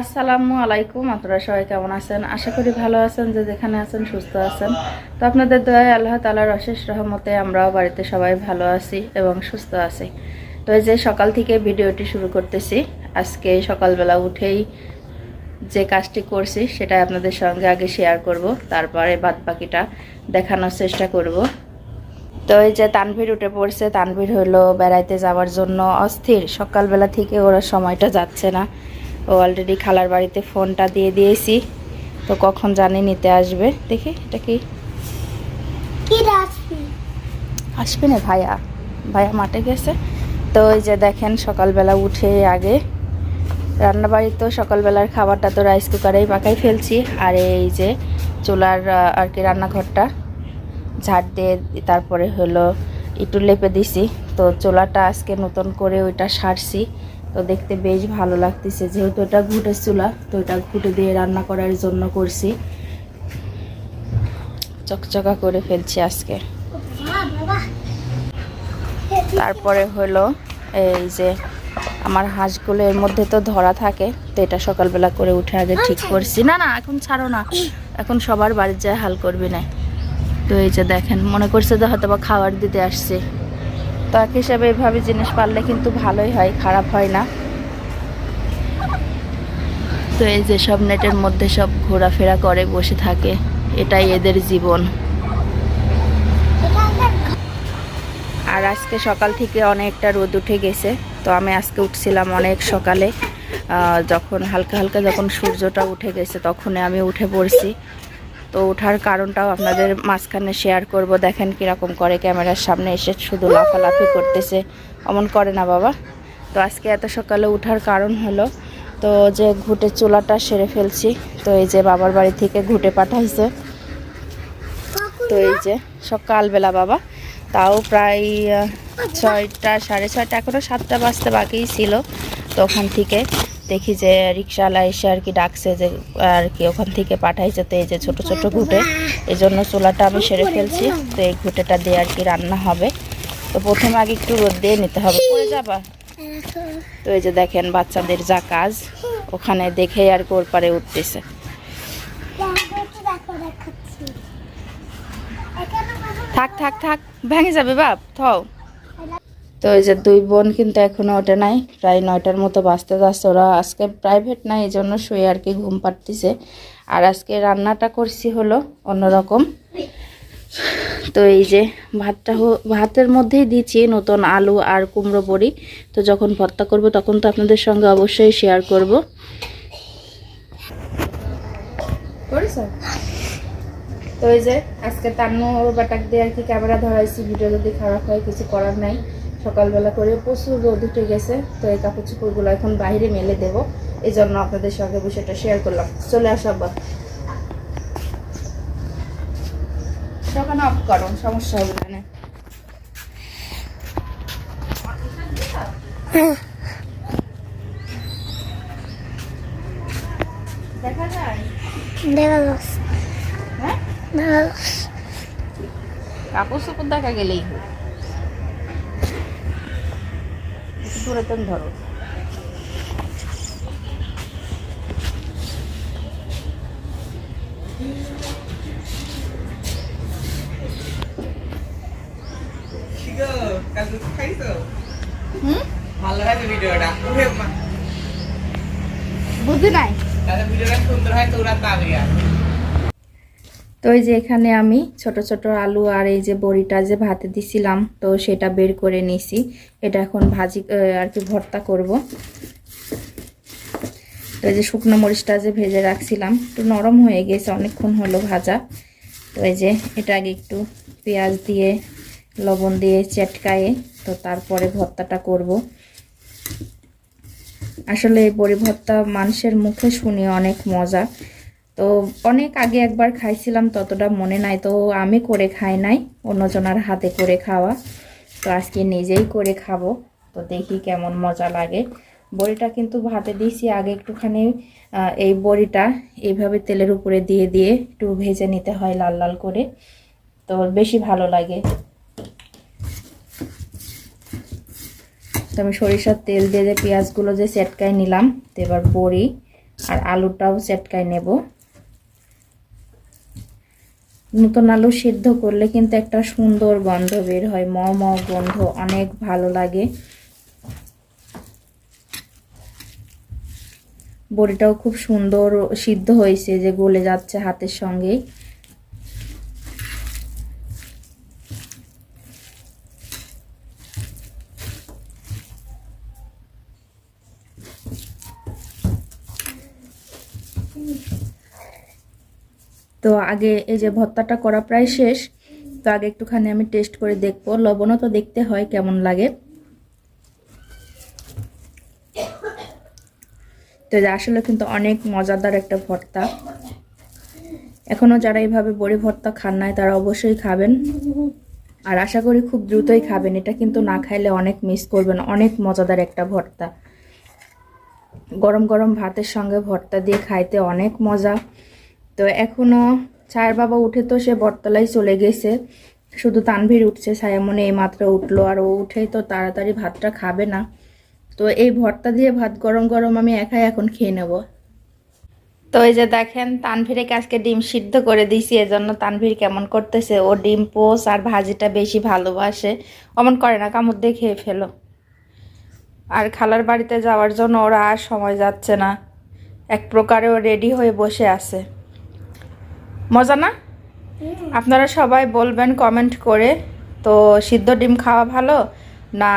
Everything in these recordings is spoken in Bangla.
আসসালামু আলাইকুম, আপনারা সবাই কেমন আছেন? আশা করি ভালো আছেন, যে যেখানে আছেন সুস্থ আছেন। তো আপনাদের দয়ায় আল্লাহ তালার অশেষ রহমতে আমরাও বাড়িতে সবাই ভালো আছি এবং সুস্থ আছি। তো এই যে সকাল থেকে ভিডিওটি শুরু করতেছি, আজকে সকালবেলা উঠেই যে কাজটি করছি সেটা আপনাদের সঙ্গে আগে শেয়ার করব তারপরে বাদ বাকিটা দেখানোর চেষ্টা করব। তো এই যে তানভীর উঠে পড়ছে তানভীর হলো বেড়াইতে যাওয়ার জন্য অস্থির। সকালবেলা থেকে ওরা সময়টা যাচ্ছে না। ও অলরেডি খালার বাড়িতে ফোনটা দিয়ে দিয়েছি তো কখন জানি নিতে আসবে। দেখি এটা কি? আসবে না ভাইয়া ভাইয়া মাঠে গেছে। তো ওই যে দেখেন সকালবেলা উঠে আগে রান্নাবাড়ি তো সকালবেলার খাবারটা তো রাইস কুকারেই পাকাই ফেলছি। আর এই যে চুলার আর কি রান্নাঘরটা ঝাড় দিয়ে তারপরে হলো একটু লেপে দিছি। তো চুলাটা আজকে নতুন করে ওইটা সারছি। তো দেখতে বেশ ভালো লাগতেছে যেহেতু এটা ঘুটে চুলা তো এটা ঘুটে দিয়ে রান্না করার জন্য করছি। চকচকা করে ফেলছি আজকে। তারপরে হলো এই যে আমার হাঁসগুলো এর মধ্যে তো ধরা থাকে তো এটা সকালবেলা করে উঠে আগে ঠিক করছি। না না এখন ছাড়ো না। এখন সবার বাড়ির যায় হাল করবি না। তো এই যে দেখেন মনে করছে যে হয়তো বা খাবার দিতে আসছে। তো এক হিসাবে এভাবে জিনিস পারলে কিন্তু ভালোই হয় খারাপ হয় না। তো এই যে সব নেটের মধ্যে সব ঘোরাফেরা করে বসে থাকে। এটাই এদের জীবন। আর আজকে সকাল থেকে অনেকটা রোদ উঠে গেছে। তো আমি আজকে উঠছিলাম অনেক সকালে যখন হালকা হালকা যখন সূর্যটা উঠে গেছে তখনই আমি উঠে পড়ছি। তো ওঠার কারণটাও আপনাদের মাঝখানে শেয়ার করব, দেখেন কীরকম করে ক্যামেরার সামনে এসে শুধু লাফালাফি করতেছে, অমন করে না বাবা। তো আজকে এত সকালে ওঠার কারণ হলো, তো যে ঘুটে চুলাটা সেরে ফেলছি, তো এই যে বাবার বাড়ি থেকে ঘুটে পাঠাইছে। তো এই যে সকালবেলা বাবা তাও প্রায় ছয়টা, সাড়ে ছয়টা এখনও সাতটা বাজতে বাকিই ছিল। তো ওখান থেকে দেখি যে রিক্সাওয়ালা এসে আর কি ডাকছে যে, আর কি ওখান থেকে পাঠাইছে তো এই যে ছোট ছোট ঘুটে। এই জন্য চুলাটা আমি সেরে ফেলছি। তো এই ঘুটেটা দিয়ে আর কি রান্না হবে। তো প্রথমে আগে একটু রোদ দিয়ে নিতে হবে। পড়ে যাবা? তো এই যে দেখেন বাচ্চাদের যা কাজ, ওখানে দেখে আর কি ওর পারে উঠতেছে। থাক থাক থাক। ভেঙে যাবে বাপ, থও। তো এই যে দুই বোন কিন্তু এখনও ওঠে নাই, প্রায় নয়টার মতো বাঁচতে যাচ্ছে। ওরা আজকে প্রাইভেট নাই, এই জন্য শুয়ে আর কি ঘুম পাড়তেছে। আর আজকে রান্নাটা করছি হলো অন্যরকম। তো এই যে ভাতটা ভাতের মধ্যেই দিচ্ছি নতুন আলু আর কুমড়ো বড়ি। তো যখন ভর্তা করব তখন তো আপনাদের সঙ্গে অবশ্যই শেয়ার করব। তো এই যে আজকে তান্নু বাটাক দিয়ে আর কি ক্যামেরা ধরাইছি ভিডিও যদি খারাপ হয় কিছু করার নাই। সকালবেলা করে প্রচুর রোদ উঠে গেছে তো এই কাপড় চোপড়গুলো এখন বাইরে মেলে দেব। এই জন্য আপনাদের সঙ্গে বিষয়টা শেয়ার করলাম। চলে আসো আব্বা। সকালে অফ করো সমস্যা হবে না। দেখা যায় হ্যাঁ কাপড় চোপড় দেখা গেলেই দূরে ধরো। ভালো হয়েছে ভিডিওটা। বুদ্ধি নাই? ভিডিওটা সুন্দর হয় তো ওরা পাবে আর তো এই যে এখানে আমি ছোট ছোট আলু আর এই যে বড়িটা যে ভাতে দিছিলাম, তো সেটা বের করে নিছি। এটা এখন ভাজি আর কি ভর্তা করব। তো এই যে শুকনো মরিচটা যে ভেজে রাখছিলাম, একটু নরম হয়ে গেছে, অনেকক্ষণ হলো ভাজা। তো এই যে এটা আগে একটু পেঁয়াজ দিয়ে, লবণ দিয়ে চেটকায়ে, তো তারপরে ভর্তাটা করব। আসলে এই বড়ি ভর্তা মানুষের মুখে শুনি অনেক মজা। তো অনেক আগে একবার খাইছিলাম, ততটা মনে নাই। তো আমি করে খাই নাই, অন্যজনের হাতে করে খাওয়া। তো আজকে নিজেই করে খাব। তো দেখি কেমন মজা লাগে। বড়িটা কিন্তু ভাতে দিয়েছি, আগে একটুখানি এই বড়িটা এইভাবে তেলের উপরে দিয়ে দিয়ে একটু ভেজে নিতে হয় লাল লাল করে। তো বেশি ভালো লাগে। তো আমি সরিষার তেল দিয়ে যে পেঁয়াজগুলো যে সেটকায় নিলাম, তো এবার বড়ি আর আলুটাও সেটকায় নেব। নতুন আলু সিদ্ধ করলে কিন্তু একটা সুন্দর গন্ধ বের হয় ম ম গন্ধ, অনেক ভালো লাগে। বড়িটাও খুব সুন্দর সিদ্ধ হয়েছে যে গলে যাচ্ছে হাতের সঙ্গেই তো আগে এই যে ভর্তাটা করা প্রায় শেষ, তো আগে একটুখানি আমি টেস্ট করে দেখব। লবণও তো দেখতে হয় কেমন লাগে। তো আসলে কিন্তু অনেক মজাদার একটা ভর্তা। এখনও যারা এইভাবে বড়ি ভর্তা খান নাই, তারা অবশ্যই খাবেন। আর আশা করি খুব দ্রুতই খাবেন। এটা কিন্তু না খাইলে অনেক মিস করবেন। অনেক মজাদার একটা ভর্তা। গরম গরম ভাতের সঙ্গে ভর্তা দিয়ে খাইতে অনেক মজা। তো এখনও ছায়ের বাবা উঠে তো সে বটতলায় চলে গেছে। শুধু তানভীর উঠছে ছায়ামনে এই মাত্র উঠল আর ও উঠেই তো তাড়াতাড়ি ভাতটা খাবে না। তো এই ভর্তা দিয়ে ভাত গরম গরম আমি একাই এখন খেয়ে নেব। তো এই যে দেখেন তানভীরকে আজকে ডিম সিদ্ধ করে দিয়েছি, এজন্য তানভীর কেমন করতেছে? ও ডিম পোস আর ভাজিটা বেশি ভালোবাসে। অমন করে না, কামড় দিয়ে খেয়ে ফেলো। আর খালার বাড়িতে যাওয়ার জন্য ওরা আর সময় যাচ্ছে না। এক প্রকারে ও রেডি হয়ে বসে আছে। মজা না? আপনারা সবাই বলবেন কমেন্ট করে তো সিদ্ধ ডিম খাওয়া ভালো না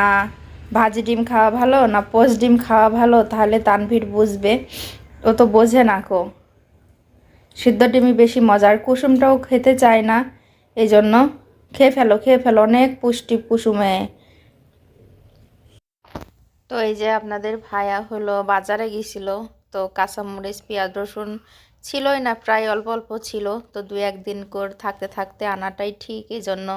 ভাজি ডিম খাওয়া ভালো না পোস্ট ডিম খাওয়া ভালো তাহলে তানভীর বুঝবে। ও তো বোঝে না কো। সিদ্ধ ডিমই বেশি মজার কুসুমটাও খেতে চায় না এই জন্য খেয়ে ফেলো খেয়ে ফেলো অনেক পুষ্টি কুসুমে। তো এই যে আপনাদের ভাইয়া হলো বাজারে গিয়েছিল তো কাঁচামরিচ পেঁয়াজ রসুন ছিলই না, প্রায় অল্প অল্প ছিল। তো দু একদিন করে থাকতে থাকতে আনাটাই ঠিক এই জন্য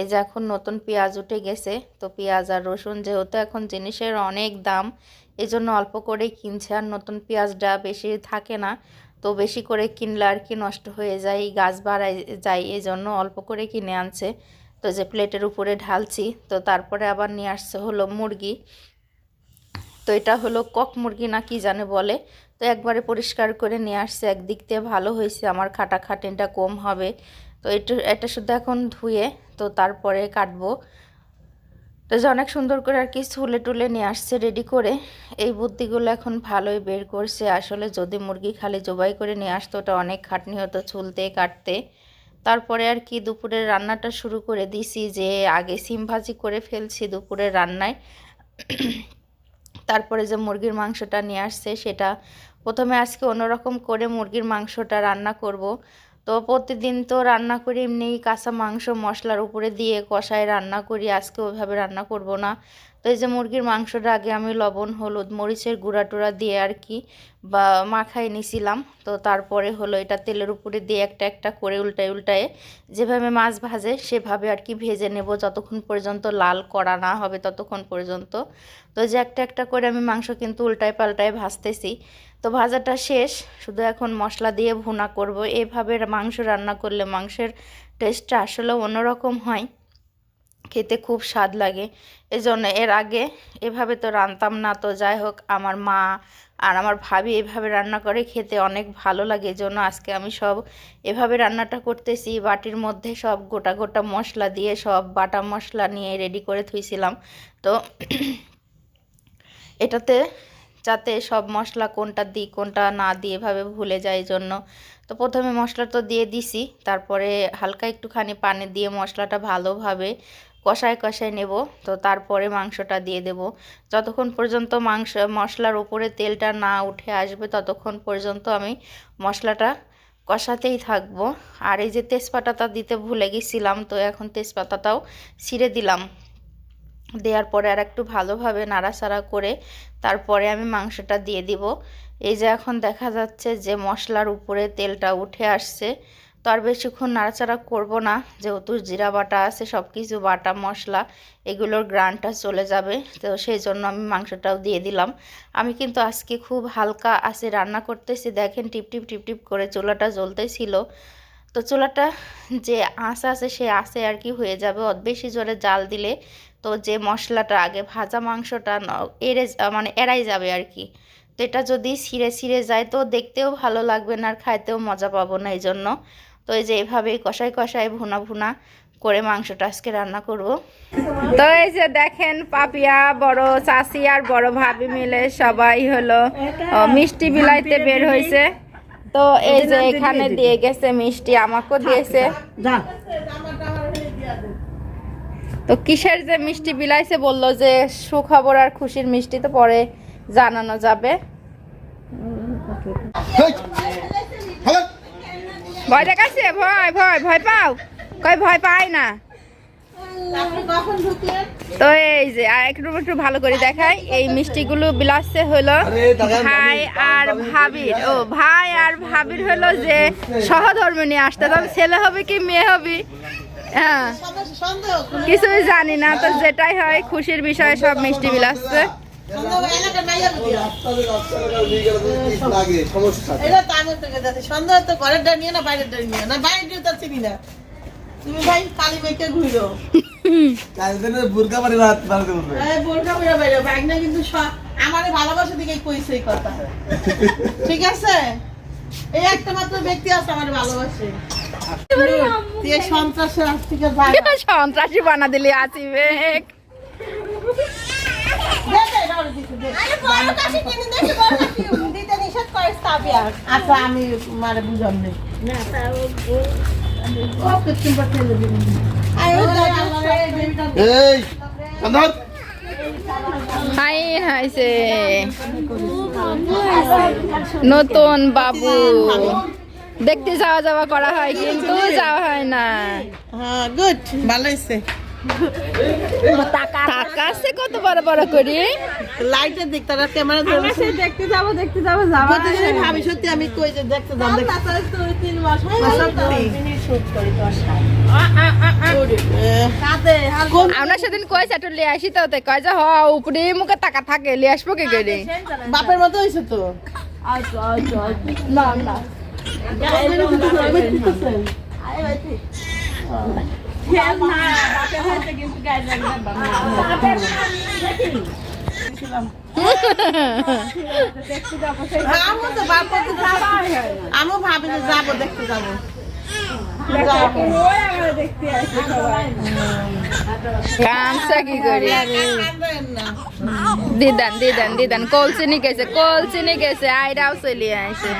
এই যে এখন নতুন পেঁয়াজ উঠে গেছে, তো পেঁয়াজ আর রসুন যেহেতু এখন জিনিসের অনেক দাম এই জন্য অল্প করেই কিনছে। আর নতুন পেঁয়াজটা বেশি থাকে না, তো বেশি করে কিনলে আর কি নষ্ট হয়ে যায়, গাছ বাড়ায় যায় এই জন্য অল্প করে কিনে আনছে। তো যে প্লেটের উপরে ঢালছি, তো তারপরে আবার নিয়ে আসছে হলো মুরগি। তো এটা হলো কক মুরগি না কি জানে বলে তো একবারে পরিষ্কার করে নিয়ে আসছে। একদিক দিয়ে ভালো হয়েছে, আমার খাটা খাটেনটা কম হবে। তো এটা এটা শুধু এখন ধুয়ে, তো তারপরে কাটবো। তো অনেক সুন্দর করে আর কি ছুলে টুলে নিয়ে আসছে রেডি করে। এই বুদ্ধিগুলো এখন ভালোই বের করছে। আসলে যদি মুরগি খালি জবাই করে নিয়ে আসতো, ওটা অনেক খাটনি হতো ছুলতে কাটতে। তারপরে আর কি দুপুরের রান্নাটা শুরু করে দিছি যে, আগে সিম ভাজি করে ফেলছি দুপুরের রান্নায়। তারপরে যে মুরগির মাংসটা নিয়ে আসছে সেটা প্রথমে আজকে অন্যরকম করে মুরগির মাংসটা রান্না করব। তো প্রতিদিন তো রান্না করি এমনি কাঁচা মাংস মশলার উপরে দিয়ে কষায় রান্না করি, আজকে ওইভাবে রান্না করব না। এই যে মুরগির মাংসটা আগে আমি লবণ, হলুদ, মরিচের গুঁড়া টুড়া দিয়ে আর কি, বা মাখায় নিছিলাম। তো তারপরে হলো এটা তেলের উপরে দিয়ে একটা একটা করে উল্টায় উল্টায় যেভাবে মাছ ভাজে সেভাবে আর কি ভেজে নেব যতক্ষণ পর্যন্ত লাল করা না হবে ততক্ষণ পর্যন্ত। তো যে একটা একটা করে আমি মাংস কিন্তু উল্টায় পাল্টায় ভাজতেছি। তো ভাজাটা শেষ, শুধু এখন মশলা দিয়ে ভুনা করব। এভাবে মাংস রান্না করলে মাংসের টেস্টটা আসলে অন্যরকম হয়। খেতে খুব স্বাদ লাগে। এজন্য এর আগে এভাবে তো রান্তাম না, তো যাই হোক আমার মা আর আমার ভাবি এভাবে রান্না করে খেতে অনেক ভালো লাগে। এজন্য আজকে আমি সব এভাবে রান্নাটা করতেছি, বাটির মধ্যে সব গোটা গোটা মশলা দিয়ে সব বাটা মশলা নিয়ে রেডি করে থুইছিলাম। তো এটাতে যাতে সব মশলা কোনটা দিই, কোনটা না দিই এভাবে ভুলে যায় জন্য তো প্রথমে মশলা তো দিয়ে দিছি, তারপরে হালকা একটুখানি পানি দিয়ে মশলাটা ভালোভাবে কষায় কষায় নেব। তো তারপরে মাংসটা দিয়ে দেব। যতক্ষণ পর্যন্ত মাংস, মশলার উপরে তেলটা না উঠে আসবে, ততক্ষণ পর্যন্ত আমি মশলাটা কষাতেই থাকব। আর এই যে তেজপাতাটা দিতে ভুলে গেছিলাম, তো এখন তেজপাতাটাও ছিঁড়ে দিলাম। দেওয়ার পরে আর একটু ভালোভাবে নাড়াচাড়া করে তারপরে আমি মাংসটা দিয়ে দিব। এই যে এখন দেখা যাচ্ছে যে মশলার উপরে তেলটা উঠে আসছে। তো আর বেশিক্ষণ নাড়াচাড়া করব না, যেহেতু জিরা বাটা আছে সব কিছু বাটা, মশলা, এগুলোর গ্রানটা চলে যাবে। তো সেই জন্য আমি মাংসটাও দিয়ে দিলাম। আমি কিন্তু আজকে খুব হালকা আছে রান্না করতেছি। দেখেন টিপ টিপ টিপ টিপ করে চুলাটা জ্বলতেছিল। তো চুলাটা যে আঁচ আছে, সে আঁচে আর কি হয়ে যাবে। বেশি জোরে জাল দিলে তো যে মশলাটা আগে ভাজা মাংসটা এড়ে মানে এড়াই যাবে আর কি। তো এটা যদি ছিঁড়ে ছিঁড়ে যায় তো দেখতেও ভালো লাগবে না আর খাইতেও মজা পাবো না এই জন্য তো এই যে এইভাবে কষাই কষাই ভুনা ভুনা করে মাংসটা আজকে রান্না করব। তো এই যে দেখেন পাপিয়া বড় চাষি আর বড় ভাবি মিলে সবাই হলো মিষ্টি বিলাইতে বের হয়েছে। তো এই যে এখানে দিয়ে গেছে মিষ্টি আমাকেও দিয়েছে। তো কিসের যে মিষ্টি বিলাইছে বলল যে সুখবর আর খুশির মিষ্টি তো পরে জানানো যাবে। হ্যালো! ভয় দেখাচ্ছে ভয় ভয় ভয় পাও? কই ভয় পায় না। তো এই যে আর একটু একটু ভালো করে দেখাই। এই মিষ্টিগুলো বিলাসে হলো ভাই আর ভাবির। ও ভাই আর ভাবির হলো যে সহধর্ম নিয়ে আসতে। তবে ছেলে হবে কি মেয়ে হবে? হ্যাঁ। কিছুই জানি না তো যেটাই হয় খুশির বিষয়ে সব মিষ্টি বিলাসছে। তো ঘরের ডাল নিয়ে না বাইরের ডাল নিয়ে না বাইরের ডাল তো চিনি না তুমি ভাই কালী ঘুরো কালকে না বুর্কা বাড়ি রাত বাড়িতে উঠবে। এই বোরকা পরে বাইরে বাইক না কিন্তু স- আমারে ভালোবাসা দিকে কইছে এই কথা ঠিক আছে এই একটা মাত্র ব্যক্তি আছে আমার ভালোবাসে সন্ত্রাসের থেকে সন্ত্রাসী বানা দিলে আসিবে দে, দে, এটা ওরে দিতে দে। আচ্ছা আমি মানে এই! হাই হাইছে। নতুন বাবু। দেখতে যাওয়া যাওয়া করা হয় কিন্তু যাওয়া হয় না। হ্যাঁ গুড ভালো হয়েছে কত বড় বড় করি? লাইটের দিক তারা ক্যামেরা ধরে। দেখতে যাব দেখতে যাব যাব। প্রতিদিন ভাবি সত্যি আমি কই যে দেখতে যাব দুই তিন মাস আমরা সেদিন কয়েছে একটু লিয়ে আসি তো। তে কয় যে হ উপরে মুখে টাকা থাকে লিয়ে আসব কি করে? বাপের মতো হয়েছে তো। আমিও তো বাপ আমিও ভাবি যে যাব দেখতে যাব। কামসা কি করি। দিদান দিদান দিদান কল চিনি গেছে কল চিনি গেছে আইরাও চলিয়ে আইছে